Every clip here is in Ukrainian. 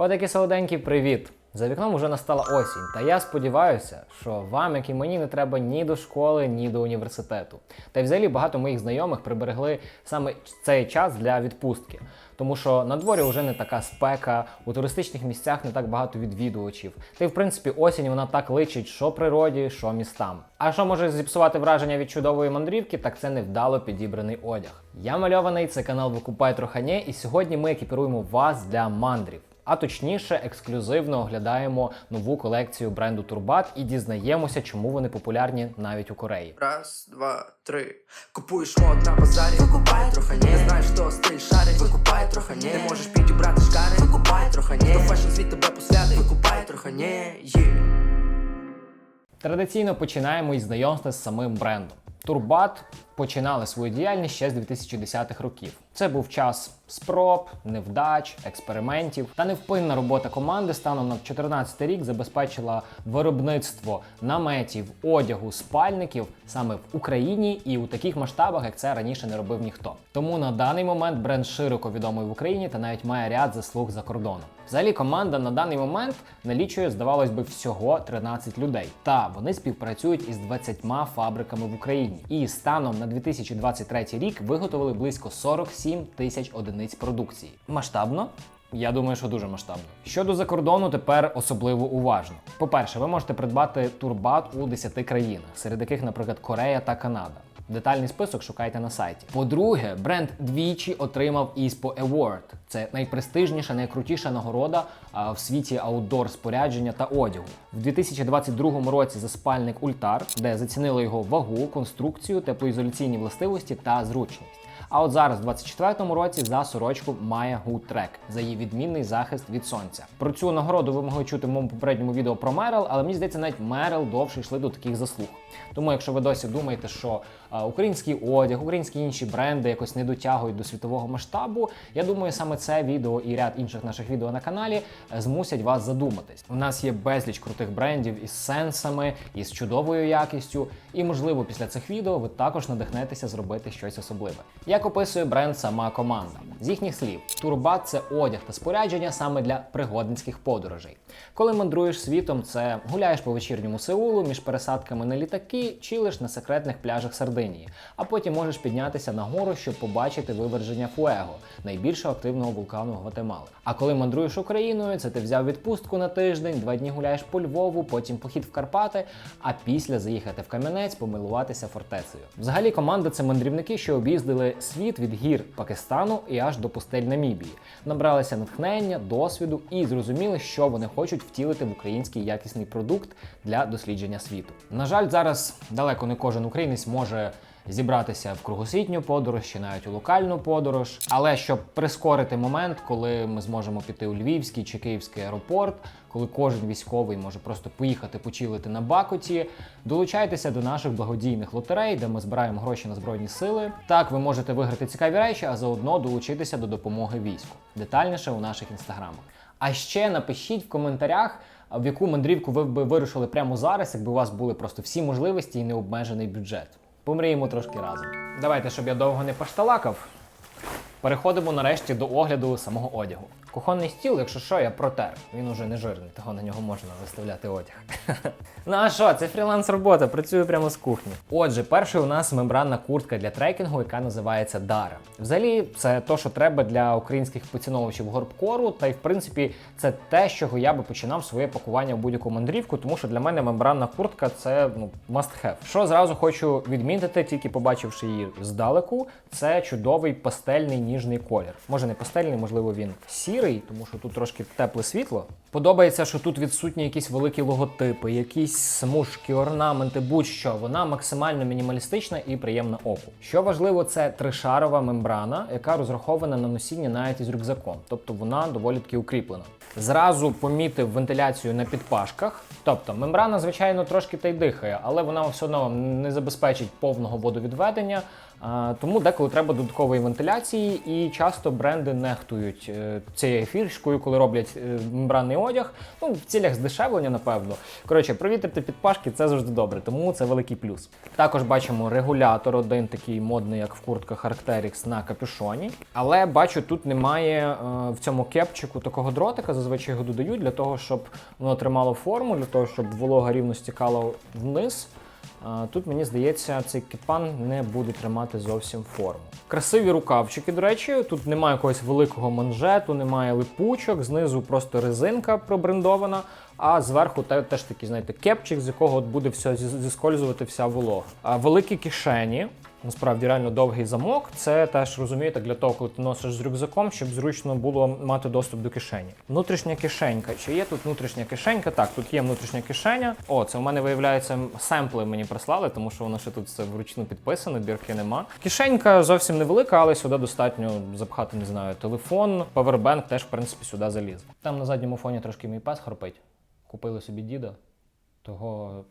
Котики солоденькі, привіт! За вікном уже настала осінь, та я сподіваюся, що вам, як і мені, не треба ні до школи, ні до університету. Та й взагалі багато моїх знайомих приберегли саме цей час для відпустки. Тому що на дворі вже не така спека, у туристичних місцях не так багато відвідувачів. Та й в принципі осінь вона так личить, що природі, що містам. А що може зіпсувати враження від чудової мандрівки, так це невдало підібраний одяг. Я мальований, це канал Викупай Трохані, і сьогодні ми екіпіруємо вас для мандрів. А точніше, ексклюзивно оглядаємо нову колекцію бренду Турбат і дізнаємося, чому вони популярні навіть у Кореї. Раз, два, три. Купуєш мод на базарі, викупай трохи не знаєш, що стиль шарить, викупай трохи не можеш підібрати шкари, викупай трохи не фешн світ тебе посвятить, викупай трохи не є. Традиційно починаємо із знайомства з самим брендом. Турбат починали свою діяльність ще з 2010-х років. Це був час спроб, невдач, експериментів та невпинна робота команди станом на 2014 рік забезпечила виробництво наметів, одягу, спальників саме в Україні і у таких масштабах, як це раніше не робив ніхто. Тому на даний момент бренд широко відомий в Україні та навіть має ряд заслуг за кордоном. Взагалі, команда на даний момент налічує, здавалось би, всього 13 людей. Та вони співпрацюють із 20 фабриками в Україні. І станом на 2023 рік виготовили близько 47 тисяч одиниць продукції. Масштабно. Я думаю, що дуже масштабно. Щодо закордону, тепер особливо уважно. По-перше, ви можете придбати турбат у 10 країнах, серед яких, наприклад, Корея та Канада. Детальний список шукайте на сайті. По-друге, бренд двічі отримав ISPO Award. Це найпрестижніша, найкрутіша нагорода в світі аутдор спорядження та одягу. В 2022 році за спальник Ультар, де зацінили його вагу, конструкцію, теплоізоляційні властивості та зручність. А от зараз, в 24-му році, за сорочку має Гутрек за її відмінний захист від сонця. Про цю нагороду ви могли чути в моєму попередньому відео про Мерел, але мені здається, навіть Мерел довше йшли до таких заслуг. Тому, якщо ви досі думаєте, що а, український одяг, українські інші бренди якось не дотягують до світового масштабу, я думаю, саме це відео і ряд інших наших відео на каналі е, змусять вас задуматись. У нас є безліч крутих брендів із сенсами, із чудовою якістю, і можливо після цих відео ви також надихнетеся зробити щось особливе. Як описує бренд сама команда? З їхніх слів, турбат це одяг та спорядження саме для пригодницьких подорожей. Коли мандруєш світом, це гуляєш по вечірньому Сеулу між пересадками на літаки, чилиш на секретних пляжах Сардинії, а потім можеш піднятися на гору, щоб побачити виверження Фуего, найбільшого активного вулкану Гватемали. А коли мандруєш Україною, це ти взяв відпустку на тиждень, два дні гуляєш по Львову, потім похід в Карпати, а після заїхати в Кам'янець, помилуватися фортецею. Взагалі, команда це мандрівники, що об'їздили світ від гір Пакистану і аж до пустель Намібії, набралися натхнення, досвіду і зрозуміли, що вони хочуть втілити в український якісний продукт для дослідження світу. На жаль, зараз далеко не кожен українець може. Зібратися в кругосвітню подорож чи навіть у локальну подорож. Але щоб прискорити момент, коли ми зможемо піти у Львівський чи Київський аеропорт, коли кожен військовий може просто поїхати почилити на Бакоті, долучайтеся до наших благодійних лотерей, де ми збираємо гроші на збройні сили. Так ви можете виграти цікаві речі, а заодно долучитися до допомоги війську. Детальніше у наших інстаграмах. А ще напишіть в коментарях, в яку мандрівку ви б вирушили прямо зараз, якби у вас були просто всі можливості і необмежений бюджет. Помріємо трошки разом. Давайте, щоб я довго не пошталакав. Переходимо нарешті до огляду самого одягу. Кухонний стіл, якщо що, я протер. Він уже не жирний, того на нього можна виставляти одяг. ну а що, це фріланс-робота, працюю прямо з кухні. Отже, перший у нас мембранна куртка для трекінгу, яка називається Дара. Взагалі, це то, що треба для українських поціновувачів горбкору, та й в принципі це те, з чого я би починав своє пакування в будь-яку мандрівку, тому що для мене мембранна куртка це ну must have. Що зразу хочу відмітити, тільки побачивши її здалеку, це чудовий пастельний ніжний колір. Може не пастельний, можливо, він сірий, тому що тут трошки тепле світло. Подобається, що тут відсутні якісь великі логотипи, якісь смужки, орнаменти, будь-що. Вона максимально мінімалістична і приємна оку. Що важливо, це тришарова мембрана, яка розрахована на носіння навіть із рюкзаком, тобто вона доволі таки укріплена. Зразу помітив вентиляцію на підпашках. Тобто мембрана, звичайно, трошки та й дихає, але вона все одно не забезпечить повного водовідведення. Тому деколи треба додаткової вентиляції, і часто бренди нехтують е, цією фішкою, коли роблять е, мембранний одяг. Ну, в цілях здешевлення, напевно. Коротше, провітрити підпашки це завжди добре, тому це великий плюс. Також бачимо регулятор, один такий модний, як в куртках Arc'teryx на капюшоні. Але бачу, тут немає е, в цьому кепчику такого дротика. Зазвичай його додають для того, щоб воно тримало форму, для того, щоб волога рівно стікала вниз. Тут мені здається, цей кіпан не буде тримати зовсім форму. Красиві рукавчики, до речі, тут немає якогось великого манжету, немає липучок, знизу просто резинка пробрендована, а зверху теж такий, знаєте, кепчик, з якого от буде все зі- зіскользувати вся волога. Великі кишені. Насправді реально довгий замок. Це теж розумієте для того, коли ти носиш з рюкзаком, щоб зручно було мати доступ до кишені. Внутрішня кишенька. Чи є тут внутрішня кишенька? Так, тут є внутрішня кишеня. О, це у мене виявляється семпли мені прислали, тому що воно ще тут все вручну підписано, бірки нема. Кишенька зовсім невелика, але сюди достатньо запхати, не знаю, телефон, павербенк теж, в принципі, сюди заліз. Там на задньому фоні трошки мій пес хропить. Купили собі діда, того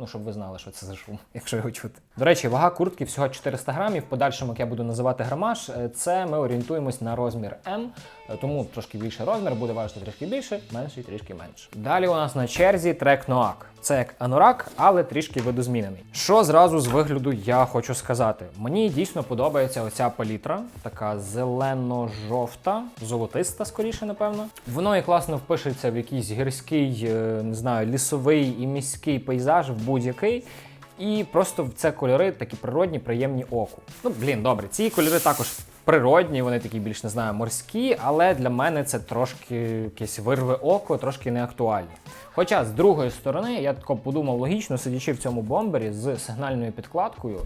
Ну, щоб ви знали, що це за шум, якщо його чути. До речі, вага куртки всього 400 грамів. Подальшому, як я буду називати грамаж, е, це ми орієнтуємось на розмір М, е, тому трошки більший розмір буде важити трішки більше, менший трішки менше. Далі у нас на черзі трек Ноак. Це як анорак, але трішки видозмінений. Що зразу з вигляду я хочу сказати? Мені дійсно подобається оця палітра, така зелено-жовта, золотиста, скоріше, напевно. Воно і класно впишеться в якийсь гірський, е, не знаю, лісовий і міський пейзаж в будь-який. І просто це кольори такі природні, приємні оку. Ну, блін, добре, ці кольори також природні, вони такі більш не знаю, морські, але для мене це трошки якесь вирве око, трошки не актуальні. Хоча з другої сторони, я тако подумав логічно, сидячи в цьому бомбері з сигнальною підкладкою,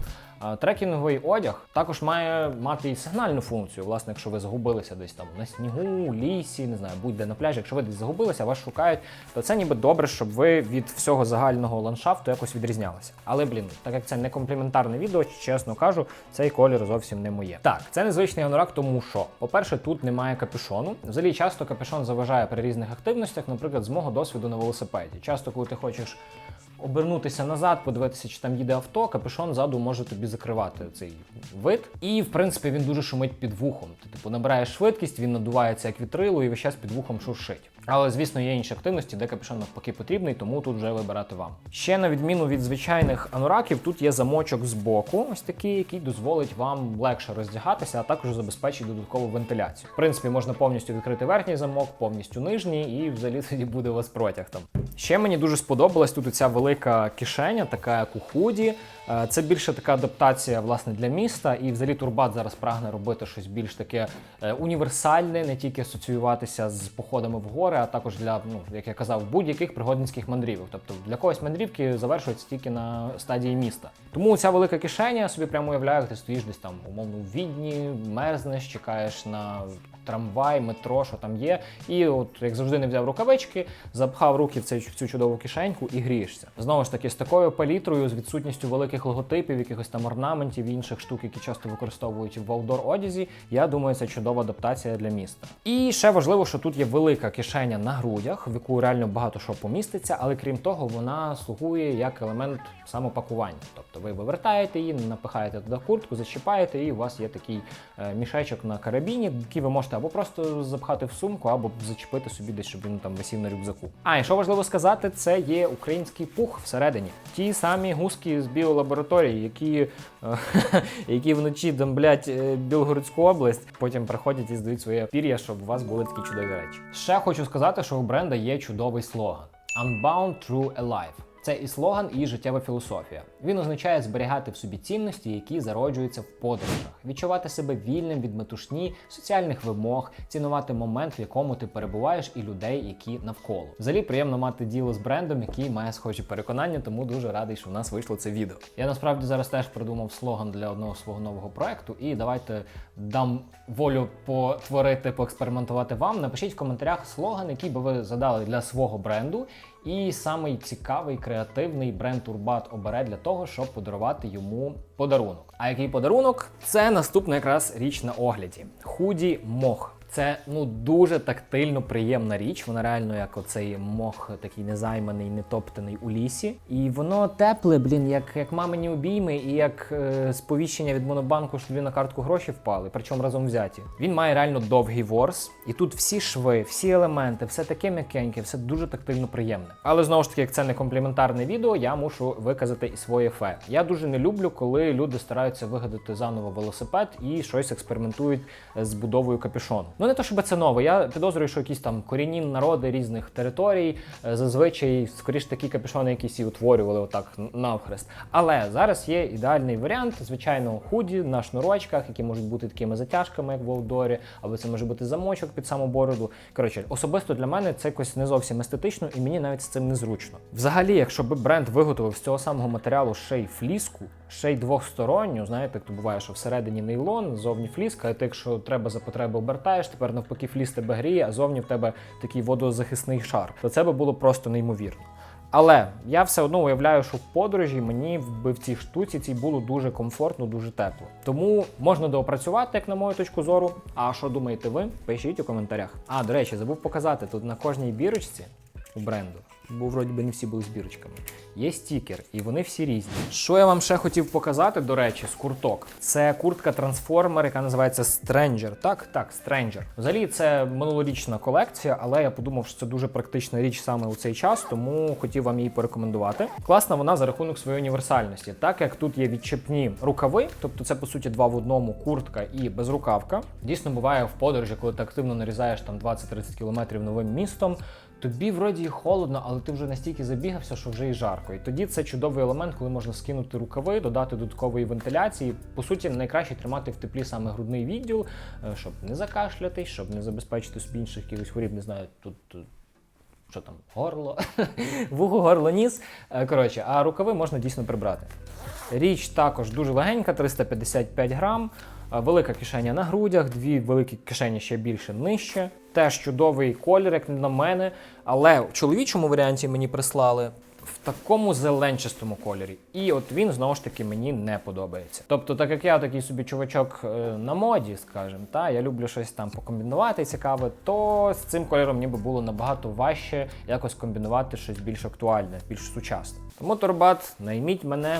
трекінговий одяг також має мати і сигнальну функцію. Власне, якщо ви загубилися десь там на снігу, лісі, не знаю, будь-де на пляжі, якщо ви десь загубилися, вас шукають, то це ніби добре, щоб ви від всього загального ландшафту якось відрізнялися. Але блін, так як це не компліментарне відео, чесно кажу, цей колір зовсім не моє. Так, це незвичний анорак, тому що, по-перше, тут немає капюшону. Взагалі, часто капюшон заважає при різних активностях, наприклад, з мого досвіду на велосипеді. Часто, коли ти хочеш обернутися назад, подивитися, чи там їде авто, капюшон ззаду може тобі закривати цей вид. І в принципі він дуже шумить під вухом. Ти типу набираєш швидкість, він надувається як вітрило і весь час під вухом шуршить. Але звісно, є інші активності, де капюшон навпаки потрібний, тому тут вже вибирати вам. Ще на відміну від звичайних анураків, тут є замочок з боку, ось такий, який дозволить вам легше роздягатися, а також забезпечить додаткову вентиляцію. В принципі, можна повністю відкрити верхній замок, повністю нижній, і взагалі тоді буде у вас протяг там. Ще мені дуже сподобалась тут оця велика кишеня, така як у худі. Е, Це більше така адаптація власне для міста, і взагалі Турбат зараз прагне робити щось більш таке е, універсальне, не тільки асоціюватися з походами в гори, а також для, ну як я казав, будь-яких пригодницьких мандрівок. Тобто для когось мандрівки завершуються тільки на стадії міста. Тому ця велика кишеня собі прямо уявляю, як ти стоїш десь там умовно у відні, мерзнеш, чекаєш на трамвай, метро, що там є. І от як завжди не взяв рукавички, запхав руки в цю, в цю чудову кишеньку і грієшся. Знову ж таки, з такою палітрою, з відсутністю великих логотипів, якихось там орнаментів, інших штук, які часто використовують в аудор одязі. Я думаю, це чудова адаптація для міста. І ще важливо, що тут є велика кишеня на грудях, в яку реально багато що поміститься, але крім того, вона слугує як елемент самопакування. Тобто ви вивертаєте її, напихаєте туди куртку, зачіпаєте, і у вас є такий е, мішечок на карабіні, який ви можете або просто запхати в сумку, або зачепити собі десь, щоб він там висів на рюкзаку. А і що важливо сказати, це є український пух всередині. Ті самі гуски з біолабораторії, які, е, які вночі дамблять е, Білгородську область, потім приходять і здають своє пір'я, щоб у вас були такі чудові речі. Ще хочу сказати, що у бренда є чудовий слоган: Unbound True Alive. Це і слоган, і життєва філософія. Він означає зберігати в собі цінності, які зароджуються в подорожах, відчувати себе вільним від метушні, соціальних вимог, цінувати момент, в якому ти перебуваєш, і людей, які навколо. Взагалі приємно мати діло з брендом, який має схожі переконання, тому дуже радий, що в нас вийшло це відео. Я насправді зараз теж придумав слоган для одного свого нового проекту, і давайте дам волю потворити, поекспериментувати вам. Напишіть в коментарях слоган, який би ви задали для свого бренду. І самий цікавий креативний бренд Турбат обере для того, щоб подарувати йому подарунок. А який подарунок? Це наступна якраз річ на огляді: худі мох. Це ну дуже тактильно приємна річ. Вона реально як оцей мох такий незайманий, нетоптаний у лісі. І воно тепле, блін, як, як мамині обійми, і як е, сповіщення від монобанку, що тобі на картку гроші впали, причому разом взяті. Він має реально довгий ворс, і тут всі шви, всі елементи, все таке м'якеньке, все дуже тактильно приємне. Але знову ж таки, як це не компліментарне відео, я мушу виказати і своє фе. Я дуже не люблю, коли люди стараються вигадати заново велосипед і щось експериментують з будовою капюшону. Ну не то, щоб це нове. Я підозрюю, що якісь там корінні народи різних територій е, зазвичай скоріш такі капюшони, якісь і утворювали отак навхрест. Але зараз є ідеальний варіант, звичайно, худі на шнурочках, які можуть бути такими затяжками, як в Олдорі, або це може бути замочок під саму бороду. Коротше, особисто для мене це якось не зовсім естетично, і мені навіть з цим незручно. Взагалі, якщо би бренд виготовив з цього самого матеріалу ще й фліску, ще й двохсторонню, знаєте, як то буває, що всередині нейлон, зовні фліска, і ти, якщо треба за потреби обертаєш, тепер навпаки фліс тебе гріє, а зовні в тебе такий водозахисний шар. То це би було просто неймовірно. Але я все одно уявляю, що в подорожі мені в в цій штуці цій було дуже комфортно, дуже тепло. Тому можна доопрацювати, як на мою точку зору. А що думаєте ви? Пишіть у коментарях. А, до речі, забув показати тут на кожній бірочці у бренду. Бо вроді би не всі були з бірочками. Є стікер, і вони всі різні. Що я вам ще хотів показати, до речі, з курток. Це куртка трансформер, яка називається Stranger. Так, так, Stranger. Взагалі, це минулорічна колекція, але я подумав, що це дуже практична річ саме у цей час, тому хотів вам її порекомендувати. Класна вона за рахунок своєї універсальності, так як тут є відчепні рукави, тобто це по суті два в одному куртка і безрукавка. Дійсно буває в подорожі, коли ти активно нарізаєш там 20-30 кілометрів новим містом. Тобі вроді і холодно, але ти вже настільки забігався, що вже і жарко. І тоді це чудовий елемент, коли можна скинути рукави, додати додаткової вентиляції. По суті, найкраще тримати в теплі саме грудний відділ, е, щоб не закашлятись, щоб не забезпечити собі інших якихось хворіб, не знаю, тут. що там, горло, вухо, горло, ніс. Е, Коротше, а рукави можна дійсно прибрати. Річ також дуже легенька, 355 грам. Е, Велика кишеня на грудях, дві великі кишені ще більше нижче. Теж чудовий колір, як на мене. Але в чоловічому варіанті мені прислали в такому зеленчастому кольорі. І от він знову ж таки мені не подобається. Тобто, так як я такий собі чувачок е, на моді, скажімо, та я люблю щось там покомбінувати цікаве, то з цим кольором ніби було набагато важче якось комбінувати щось більш актуальне, більш сучасне. Тому Торбат, найміть мене.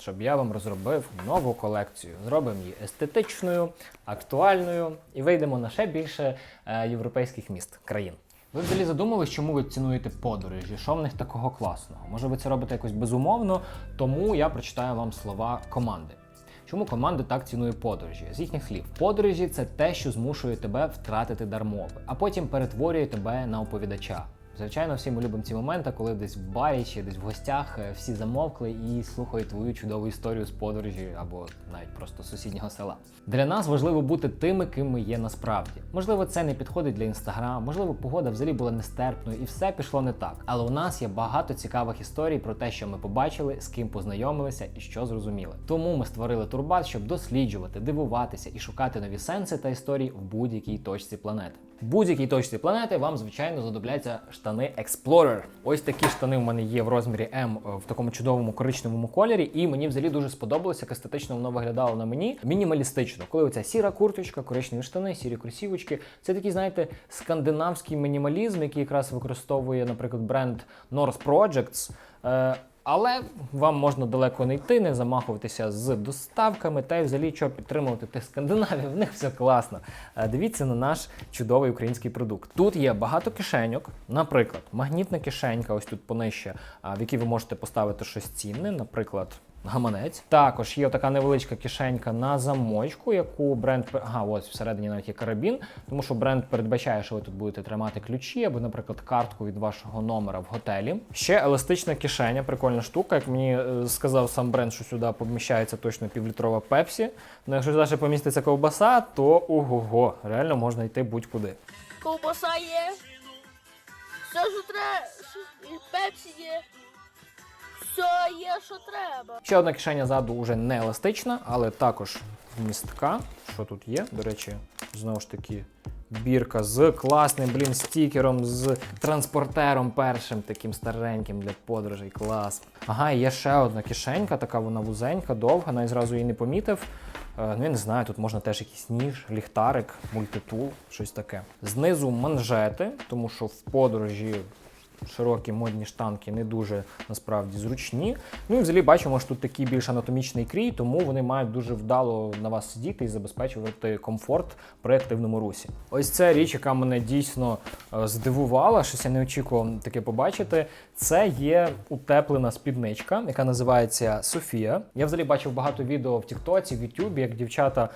Щоб я вам розробив нову колекцію. Зробимо її естетичною, актуальною і вийдемо на ще більше е, європейських міст країн. Ви взагалі задумались, чому ви цінуєте подорожі? Що в них такого класного? Може, ви це робите якось безумовно, тому я прочитаю вам слова команди. Чому команда так цінує подорожі? З їхніх слів, подорожі це те, що змушує тебе втратити дар мови, а потім перетворює тебе на оповідача. Звичайно, всі ми любимо ці моменти, коли десь в барі чи десь в гостях е, всі замовкли і слухають твою чудову історію з подорожі або навіть просто сусіднього села. Для нас важливо бути тими, ким ми є насправді. Можливо, це не підходить для інстаграм, можливо, погода взагалі була нестерпною і все пішло не так. Але у нас є багато цікавих історій про те, що ми побачили, з ким познайомилися і що зрозуміли. Тому ми створили турбат, щоб досліджувати, дивуватися і шукати нові сенси та історії в будь-якій точці планети. В будь-якій точці планети вам, звичайно, знадобляться штани Explorer. Ось такі штани в мене є в розмірі М е, в такому чудовому коричневому кольорі, і мені взагалі дуже сподобалося, як естетично воно виглядало на мені. Мінімалістично, коли оця сіра курточка, коричневі штани, сірі кросівочки. Це такий, знаєте, скандинавський мінімалізм, який якраз використовує, наприклад, бренд North Projects. Але вам можна далеко не йти, не замахуватися з доставками та й взагалі що підтримувати тих скандинавів. В них все класно. Е, Дивіться на наш чудовий український продукт. Тут є багато кишеньок, наприклад, магнітна кишенька, ось тут понижче, в якій ви можете поставити щось цінне, наприклад. Гаманець. Також є така невеличка кишенька на замочку, яку бренд ага, ось всередині навіть є карабін, тому що бренд передбачає, що ви тут будете тримати ключі або, наприклад, картку від вашого номера в готелі. Ще еластична кишеня, прикольна штука. Як мені е, сказав сам бренд, що сюди поміщається точно півлітрова пепсі. Ну якщо сюди ще поміститься ковбаса, то ого-го, реально можна йти будь-куди. Ковбаса є. Все, що треба. Пепсі є. Все є, що треба. Ще одна кишеня ззаду вже не еластична, але також вмістка. Що тут є? До речі, знову ж таки, бірка з класним, блін, стікером, з транспортером першим, таким стареньким для подорожей. Клас. Ага, є ще одна кишенька, така вона вузенька, довга, навіть зразу її не помітив. Е, Ну, я не знаю, тут можна теж якийсь ніж, ліхтарик, мультитул, щось таке. Знизу манжети, тому що в подорожі широкі модні штанки не дуже насправді зручні. Ну і взагалі бачимо, що тут такий більш анатомічний крій, тому вони мають дуже вдало на вас сидіти і забезпечувати комфорт при активному русі. Ось ця річ, яка мене дійсно е, здивувала, щось я не очікував таке побачити. Це є утеплена спідничка, яка називається Софія. Я взагалі бачив багато відео в Тіктоці, в Ютубі, як дівчата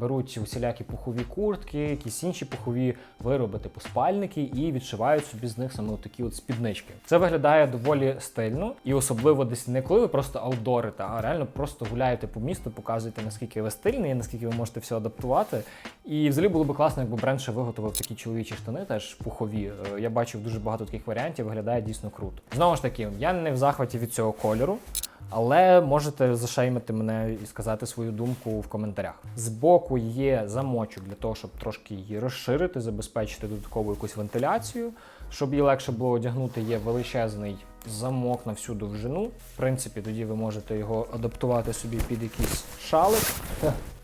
беруть усілякі пухові куртки, якісь інші пухові вироби, типу спальники, і відшивають собі з них саме такі от спіднички. Це виглядає доволі стильно, і особливо десь не коли ви просто аутдорите, а реально просто гуляєте по місту, показуєте наскільки ви стильний, наскільки ви можете все адаптувати. І взагалі було б класно, якби бренд ще виготовив такі чоловічі штани, теж пухові. Е, Я бачив дуже багато таких варіантів, виглядає дійсно круто. Знову ж таки, я не в захваті від цього кольору. Але можете зашеймити мене і сказати свою думку в коментарях. Збоку є замочок для того, щоб трошки її розширити, забезпечити додаткову якусь вентиляцію. Щоб її легше було одягнути, є величезний замок на всю довжину. В принципі, тоді ви можете його адаптувати собі під якийсь шалик.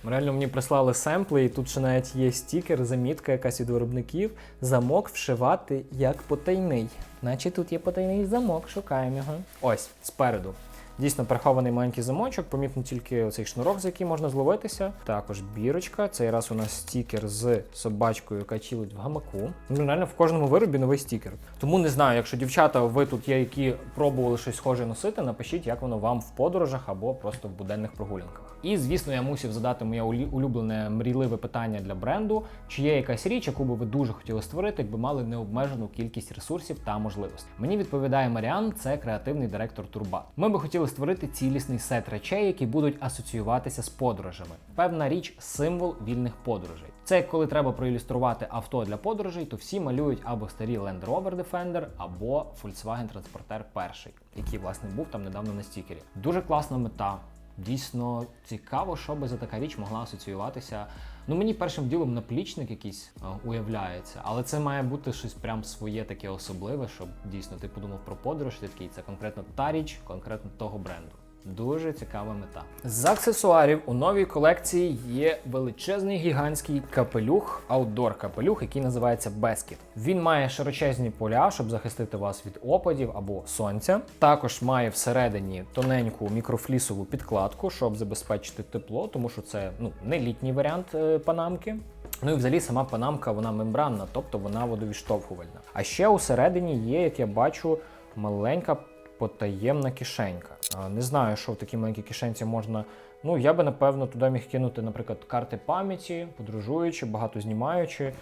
Реально мені прислали семпли, і тут ще навіть є стікер, замітка якась від виробників. Замок вшивати як потайний. Наче тут є потайний замок, шукаємо його. Ось, спереду. Дійсно прихований маленький замочок, помітно тільки оцей шнурок, за який можна зловитися. Також бірочка. Цей раз у нас стікер з собачкою, яка чилить в гамаку. Ну, реально в кожному виробі новий стікер. Тому не знаю, якщо дівчата, ви тут є, які пробували щось схоже носити, напишіть, як воно вам в подорожах або просто в буденних прогулянках. І звісно, я мусив задати моє улюблене мрійливе питання для бренду: чи є якась річ, яку би ви дуже хотіли створити, якби мали необмежену кількість ресурсів та можливостей. Мені відповідає Маріан, це креативний директор Турбат. Ми би хотіли створити цілісний сет речей, які будуть асоціюватися з подорожами. Певна річ символ вільних подорожей. Це коли треба проілюструвати авто для подорожей, то всі малюють або старі Land Rover Defender, або Volkswagen Transporter перший, який власне був там недавно на стікері. Дуже класна мета. Дійсно цікаво, що би за така річ могла асоціюватися. Ну мені першим ділом наплічник якийсь а, уявляється, але це має бути щось прям своє таке особливе, щоб дійсно ти подумав про подорож, такий це конкретно та річ, конкретно того бренду. Дуже цікава мета. З аксесуарів у новій колекції є величезний гігантський капелюх, аутдор капелюх, який називається Beskit. Він має широчезні поля, щоб захистити вас від опадів або сонця. Також має всередині тоненьку мікрофлісову підкладку, щоб забезпечити тепло, тому що це ну не літній варіант е, панамки. Ну і взагалі сама панамка вона мембранна, тобто вона водовідштовхувальна. А ще усередині є, як я бачу, маленька потаємна кишенька. Не знаю, що в такій маленькій кишенці можна. Ну, я би напевно туди міг кинути, наприклад, карти пам'яті, подорожуючи, багато знімаючи.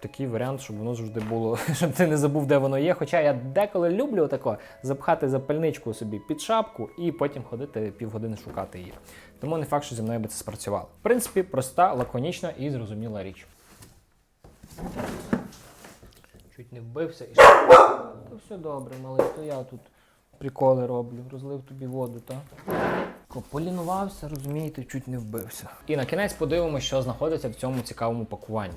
Такий варіант, щоб воно завжди було, щоб ти не забув, де воно є. Хоча я деколи люблю тако запхати запальничку собі під шапку і потім ходити півгодини шукати її. Тому не факт, що зі мною би це спрацювало. В принципі, проста, лаконічна і зрозуміла річ. Чуть не вбився і? Ну, все добре, малий, то я тут приколи роблю, розлив тобі воду, та? Ко, Полінувався, розумієте, чуть не вбився. І на кінець подивимося, що знаходиться в цьому цікавому пакуванні.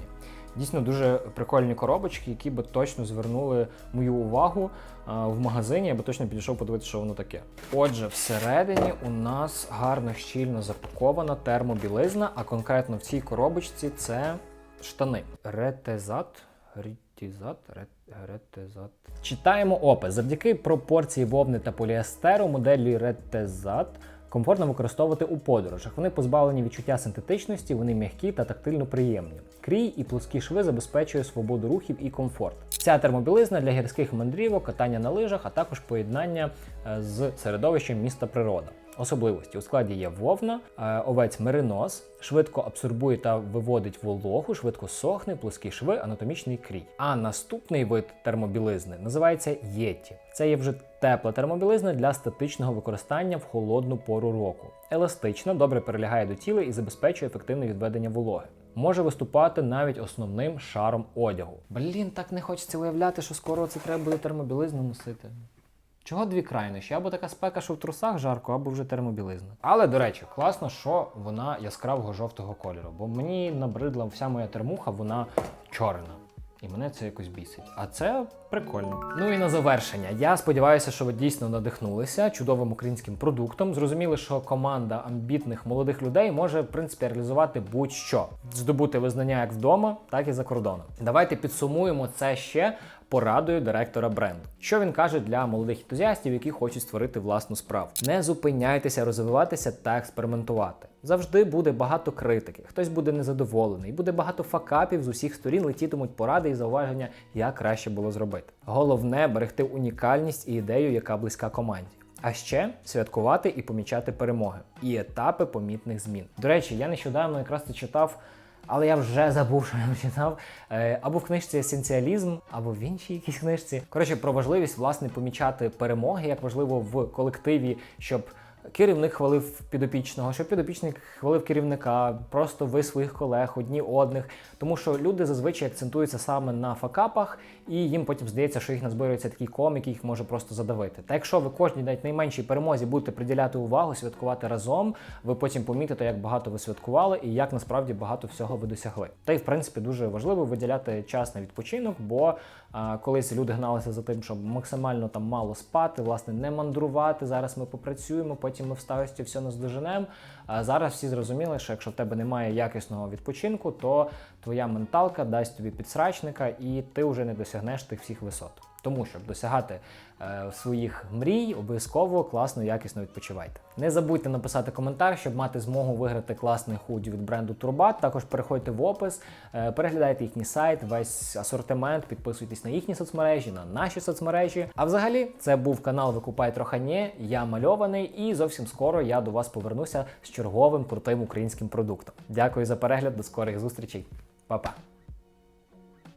Дійсно дуже прикольні коробочки, які би точно звернули мою увагу а, в магазині. Я би точно підійшов подивитися, що воно таке. Отже, всередині у нас гарно щільно запакована термобілизна, а конкретно в цій коробочці це штани. Ретезат. Ретізат, рет- ретезат. Читаємо опис. Завдяки пропорції вовни та поліестеру моделі ретезат комфортно використовувати у подорожах. Вони позбавлені відчуття синтетичності, вони м'які та тактильно приємні. Крій і плоскі шви забезпечує свободу рухів і комфорт. Ця термобілизна для гірських мандрівок, катання на лижах, а також поєднання е, з середовищем міста природа. Особливості у складі є вовна, е, овець меринос, швидко абсорбує та виводить вологу, швидко сохне, плоскі шви, анатомічний крій. А наступний вид термобілизни називається єті. Це є вже тепла термобілизна для статичного використання в холодну пору року. Еластична, добре перелягає до тіла і забезпечує ефективне відведення вологи. Може виступати навіть основним шаром одягу. Блін, так не хочеться уявляти, що скоро це треба буде термобілизну носити. Чого дві крайнощі? Або така спека, що в трусах жарко, або вже термобілизна. Але до речі, класно, що вона яскравого жовтого кольору, бо мені набридла вся моя термуха, вона чорна. І мене це якось бісить. А це прикольно. Ну і на завершення. Я сподіваюся, що ви дійсно надихнулися чудовим українським продуктом. Зрозуміли, що команда амбітних молодих людей може в принципі реалізувати будь-що, здобути визнання як вдома, так і за кордоном. Давайте підсумуємо це ще порадою директора бренду. Що він каже для молодих ентузіастів, які хочуть створити власну справу? Не зупиняйтеся розвиватися та експериментувати. Завжди буде багато критики, хтось буде незадоволений, буде багато факапів з усіх сторін летітимуть поради і зауваження, як краще було зробити. Головне берегти унікальність і ідею, яка близька команді. А ще святкувати і помічати перемоги і етапи помітних змін. До речі, я нещодавно якраз це читав але я вже забув, що я читав. Е, Або в книжці Есенціалізм, або в іншій якійсь книжці. Коротше, про важливість власне помічати перемоги, як важливо в колективі, щоб. Керівник хвалив підопічного, щоб підопічник хвалив керівника, просто ви своїх колег, одні одних. Тому що люди зазвичай акцентуються саме на факапах, і їм потім здається, що їх назбирується такий ком, який їх може просто задавити. Та якщо ви кожній навіть найменшій перемозі будете приділяти увагу, святкувати разом, ви потім помітите, як багато ви святкували і як насправді багато всього ви досягли. Та й в принципі дуже важливо виділяти час на відпочинок, бо а, колись люди гналися за тим, щоб максимально там мало спати, власне, не мандрувати. Зараз ми попрацюємо, потім ми в старості все наздоженемо. А зараз всі зрозуміли, що якщо в тебе немає якісного відпочинку, то твоя менталка дасть тобі підсрачника, і ти вже не досягнеш тих всіх висот. Тому щоб досягати е, своїх мрій, обов'язково класно, якісно відпочивайте. Не забудьте написати коментар, щоб мати змогу виграти класний худі від бренду Турбат. Також переходьте в опис, е, переглядайте їхній сайт, весь асортимент, підписуйтесь на їхні соцмережі, на наші соцмережі. А взагалі, це був канал Викупай Трохані. Я мальований, і зовсім скоро я до вас повернуся з черговим крутим українським продуктом. Дякую за перегляд, до скорих зустрічей. Па-па!